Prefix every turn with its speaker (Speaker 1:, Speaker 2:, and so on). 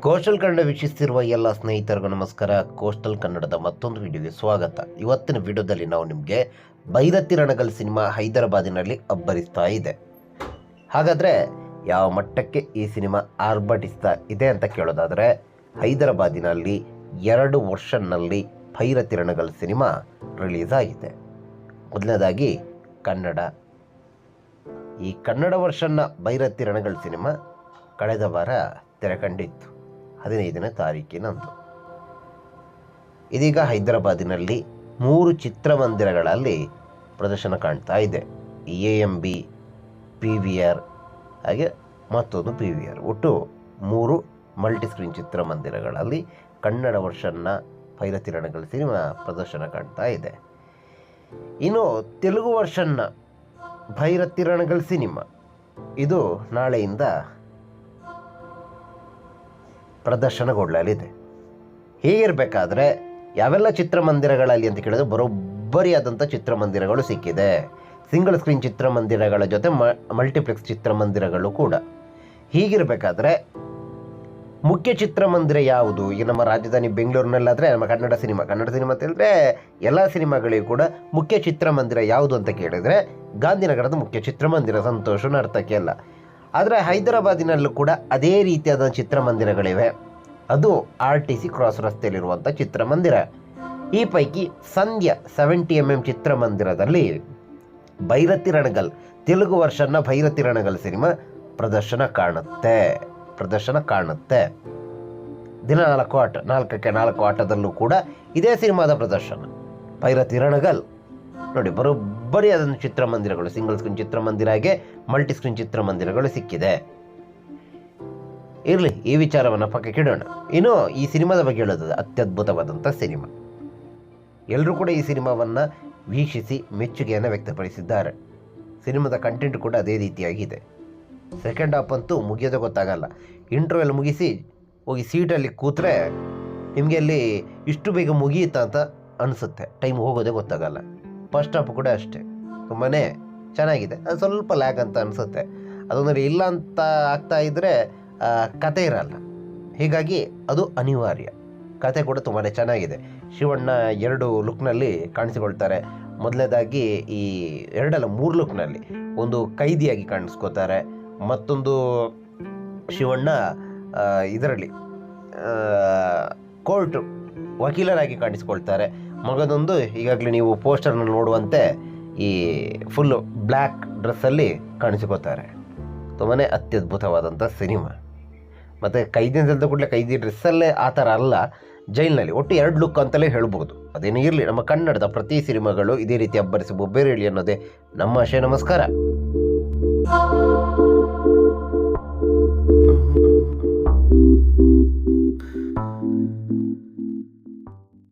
Speaker 1: Coastal Kannada ವೀಕ್ಷಿಸ್ತಿರುವ ಎಲ್ಲ ಸ್ನೇಹಿತರಿಗೂ ನಮಸ್ಕಾರ. ಕೋಸ್ಟಲ್ ಕನ್ನಡದ ಮತ್ತೊಂದು ವಿಡಿಯೋಗೆ ಸ್ವಾಗತ. ಇವತ್ತಿನ ವಿಡಿಯೋದಲ್ಲಿ ನಾವು ನಿಮಗೆ ಭೈರತಿ ರಣಗಲ್ ಸಿನಿಮಾ ಹೈದರಾಬಾದಿನಲ್ಲಿ ಅಬ್ಬರಿಸ್ತಾ ಇದೆ. ಹಾಗಾದರೆ ಯಾವ ಮಟ್ಟಕ್ಕೆ ಈ ಸಿನಿಮಾ ಆರ್ಭಟಿಸ್ತಾ ಇದೆ ಅಂತ ಕೇಳೋದಾದರೆ, ಹೈದರಾಬಾದಿನಲ್ಲಿ ಎರಡು ವರ್ಷನ್ನಲ್ಲಿ ಭೈರತಿ ರಣಗಲ್ ಸಿನಿಮಾ ರಿಲೀಸ್ ಆಗಿದೆ. ಮೊದಲನೇದಾಗಿ ಕನ್ನಡ ಈ ಕನ್ನಡ ವರ್ಷನ್ನ ಭೈರತಿ ರಣಗಳ ಸಿನಿಮಾ ಕಳೆದ ವಾರ ತೆರೆ ಕಂಡಿತ್ತು ಹದಿನೈದನೇ ತಾರೀಕಿನಂದು. ಇದೀಗ ಹೈದರಾಬಾದಿನಲ್ಲಿ ಮೂರು ಚಿತ್ರಮಂದಿರಗಳಲ್ಲಿ ಪ್ರದರ್ಶನ ಕಾಣ್ತಾ ಇದೆ. A M B, P V R ಹಾಗೆ ಮತ್ತೊಂದು ಪಿ ವಿ ಆರ್. ಒಟ್ಟು ಮೂರು ಮಲ್ಟಿಸ್ಕ್ರೀನ್ ಚಿತ್ರಮಂದಿರಗಳಲ್ಲಿ ಕನ್ನಡ ವರ್ಷನ್ನ ಭೈರತಿ ರಣಗಳ ಸಿನಿಮಾ ಪ್ರದರ್ಶನ ಕಾಣ್ತಾ ಇದೆ. ಇನ್ನು ತೆಲುಗು ವರ್ಷನ್ನ ಭೈರತಿ ರಣಗಲ್ ಸಿನಿಮಾ. ಇದು ನಾಳೆಯಿಂದ ಪ್ರದರ್ಶನಗೊಳ್ಳಲಿದೆ. ಹೀಗಿರಬೇಕಾದ್ರೆ ಯಾವೆಲ್ಲ ಚಿತ್ರಮಂದಿರಗಳಲ್ಲಿ ಅಂತ ಕೇಳಿದ್ರೆ ಬರೋಬ್ಬರಿಯಾದಂಥ ಚಿತ್ರಮಂದಿರಗಳು ಸಿಕ್ಕಿದೆ. ಸಿಂಗಲ್ ಸ್ಕ್ರೀನ್ ಚಿತ್ರಮಂದಿರಗಳ ಜೊತೆ ಮಲ್ಟಿಪ್ಲೆಕ್ಸ್ ಚಿತ್ರಮಂದಿರಗಳು ಕೂಡ. ಹೀಗಿರಬೇಕಾದ್ರೆ ಮುಖ್ಯ ಚಿತ್ರಮಂದಿರ ಯಾವುದು? ಈಗ ನಮ್ಮ ರಾಜಧಾನಿ ಬೆಂಗಳೂರಿನಲ್ಲಾದರೆ ನಮ್ಮ ಕನ್ನಡ ಸಿನಿಮಾ. ಕನ್ನಡ ಸಿನಿಮಾ ಅಂತ ಎಲ್ಲ ಸಿನಿಮಾಗಳಿಗೂ ಕೂಡ ಮುಖ್ಯ ಚಿತ್ರಮಂದಿರ ಯಾವುದು ಅಂತ ಕೇಳಿದರೆ ಗಾಂಧಿನಗರದ ಮುಖ್ಯ ಚಿತ್ರಮಂದಿರ. ಸಂತೋಷ ನರ್ತಕಿ ಇಲ್ಲ ಆದರೆ ಹೈದರಾಬಾದಿನಲ್ಲೂ ಕೂಡ ಅದೇ ರೀತಿಯಾದ ಚಿತ್ರಮಂದಿರಗಳಿವೆ. ಅದು ಆರ್ ಟಿ ಸಿ ಕ್ರಾಸ್ ರಸ್ತೆಯಲ್ಲಿರುವಂಥ ಚಿತ್ರಮಂದಿರ. ಈ ಪೈಕಿ ಸಂಧ್ಯಾ ಸೆವೆಂಟಿ ಎಂ ಎಂ ಚಿತ್ರಮಂದಿರದಲ್ಲಿ ಭೈರತಿ ರಣಗಲ್, ತೆಲುಗು ವರ್ಷನ ಭೈರತಿ ರಣಗಲ್ ಸಿನಿಮಾ ಪ್ರದರ್ಶನ ಕಾಣುತ್ತೆ. ಪ್ರದರ್ಶನ ಕಾಣುತ್ತೆ. ದಿನ ನಾಲ್ಕು ಆಟ, ನಾಲ್ಕಕ್ಕೆ ನಾಲ್ಕು ಆಟದಲ್ಲೂ ಕೂಡ ಇದೇ ಸಿನಿಮಾದ ಪ್ರದರ್ಶನ. ಪೈರತಿ ರಣಗಲ್. ನೋಡಿ, ಬರೋಬ್ಬರಿ ಅದೊಂದು ಚಿತ್ರಮಂದಿರಗಳು, ಸಿಂಗಲ್ ಸ್ಕ್ರೀನ್ ಚಿತ್ರಮಂದಿರ ಹಾಗೆ ಮಲ್ಟಿ ಸ್ಕ್ರೀನ್ ಚಿತ್ರಮಂದಿರಗಳು ಸಿಕ್ಕಿದೆ. ಇರಲಿ, ಈ ವಿಚಾರವನ್ನು ಪಕ್ಕಕ್ಕೆ ಇಡೋಣ. ಇನ್ನು ಈ ಸಿನಿಮಾದ ಬಗ್ಗೆ ಹೇಳೋದು ಅತ್ಯದ್ಭುತವಾದಂಥ ಸಿನಿಮಾ. ಎಲ್ಲರೂ ಕೂಡ ಈ ಸಿನಿಮಾವನ್ನು ವೀಕ್ಷಿಸಿ ಮೆಚ್ಚುಗೆಯನ್ನು ವ್ಯಕ್ತಪಡಿಸಿದ್ದಾರೆ. ಸಿನಿಮಾದ ಕಂಟೆಂಟ್ ಕೂಡ ಅದೇ ರೀತಿಯಾಗಿದೆ. ಸೆಕೆಂಡ್ ಹಾಫ್ ಅಂತೂ ಮುಗಿಯೋದೇ ಗೊತ್ತಾಗಲ್ಲ. ಇಂಟರ್ವೆಲ್ ಮುಗಿಸಿ ಹೋಗಿ ಸೀಟಲ್ಲಿ ಕೂತ್ರೆ ನಿಮಗೆ ಅಲ್ಲಿ ಇಷ್ಟು ಬೇಗ ಮುಗಿಯುತ್ತಾ ಅಂತ ಅನಿಸುತ್ತೆ. ಟೈಮ್ ಹೋಗೋದೇ ಗೊತ್ತಾಗಲ್ಲ. ಫಸ್ಟ್ ಹಾಫ್ ಕೂಡ ಅಷ್ಟೇ. ತುಂಬಾ ಚೆನ್ನಾಗಿದೆ. ಅದು ಸ್ವಲ್ಪ ಲ್ಯಾಕ್ ಅಂತ ಅನಿಸುತ್ತೆ. ಅದೊಂದರೆ ಇಲ್ಲ ಅಂತ ಆಗ್ತಾ ಇದ್ದರೆ ಕತೆ ಇರಲ್ಲ. ಹೀಗಾಗಿ ಅದು ಅನಿವಾರ್ಯ. ಕತೆ ಕೂಡ ತುಂಬಾ ಚೆನ್ನಾಗಿದೆ. ಶಿವಣ್ಣ ಎರಡು ಲುಕ್ನಲ್ಲಿ ಕಾಣಿಸಿಕೊಳ್ತಾರೆ. ಮೊದಲನೇದಾಗಿ ಈ ಎರಡಲ್ಲ ಮೂರು ಲುಕ್ನಲ್ಲಿ ಒಂದು ಕೈದಿಯಾಗಿ ಕಾಣಿಸ್ಕೋತಾರೆ. ಮತ್ತೊಂದು ಶಿವಣ್ಣ ಇದರಲ್ಲಿ ಕೋರ್ಟು ವಕೀಲರಾಗಿ ಕಾಣಿಸ್ಕೊಳ್ತಾರೆ. ಮಗದೊಂದು ಈಗಾಗಲೇ ನೀವು ಪೋಸ್ಟರ್ನಲ್ಲಿ ನೋಡುವಂತೆ ಈ ಫುಲ್ಲು ಬ್ಲ್ಯಾಕ್ ಡ್ರೆಸ್ಸಲ್ಲಿ ಕಾಣಿಸ್ಕೊತಾರೆ ತುಂಬಾ ಅತ್ಯದ್ಭುತವಾದಂಥ ಸಿನಿಮಾ. ಮತ್ತು ಕೈದಿ ಅಂತ ಕೂಡಲೇ ಕೈದಿ ಡ್ರೆಸ್ಸಲ್ಲೇ ಆ ಥರ ಅಲ್ಲ, ಜೈಲಿನಲ್ಲಿ ಒಟ್ಟು ಎರಡು ಲುಕ್ ಅಂತಲೇ ಹೇಳ್ಬೋದು. ಅದೇನೇ ಇರಲಿ, ನಮ್ಮ ಕನ್ನಡದ ಪ್ರತಿ ಸಿನಿಮಾಗಳು ಇದೇ ರೀತಿ ಅಬ್ಬರಿಸಿ ಬೊಬ್ಬೆರೇಳಿ ಅನ್ನೋದೇ ನಮ್ಮ ಆಶಯ. ನಮಸ್ಕಾರ.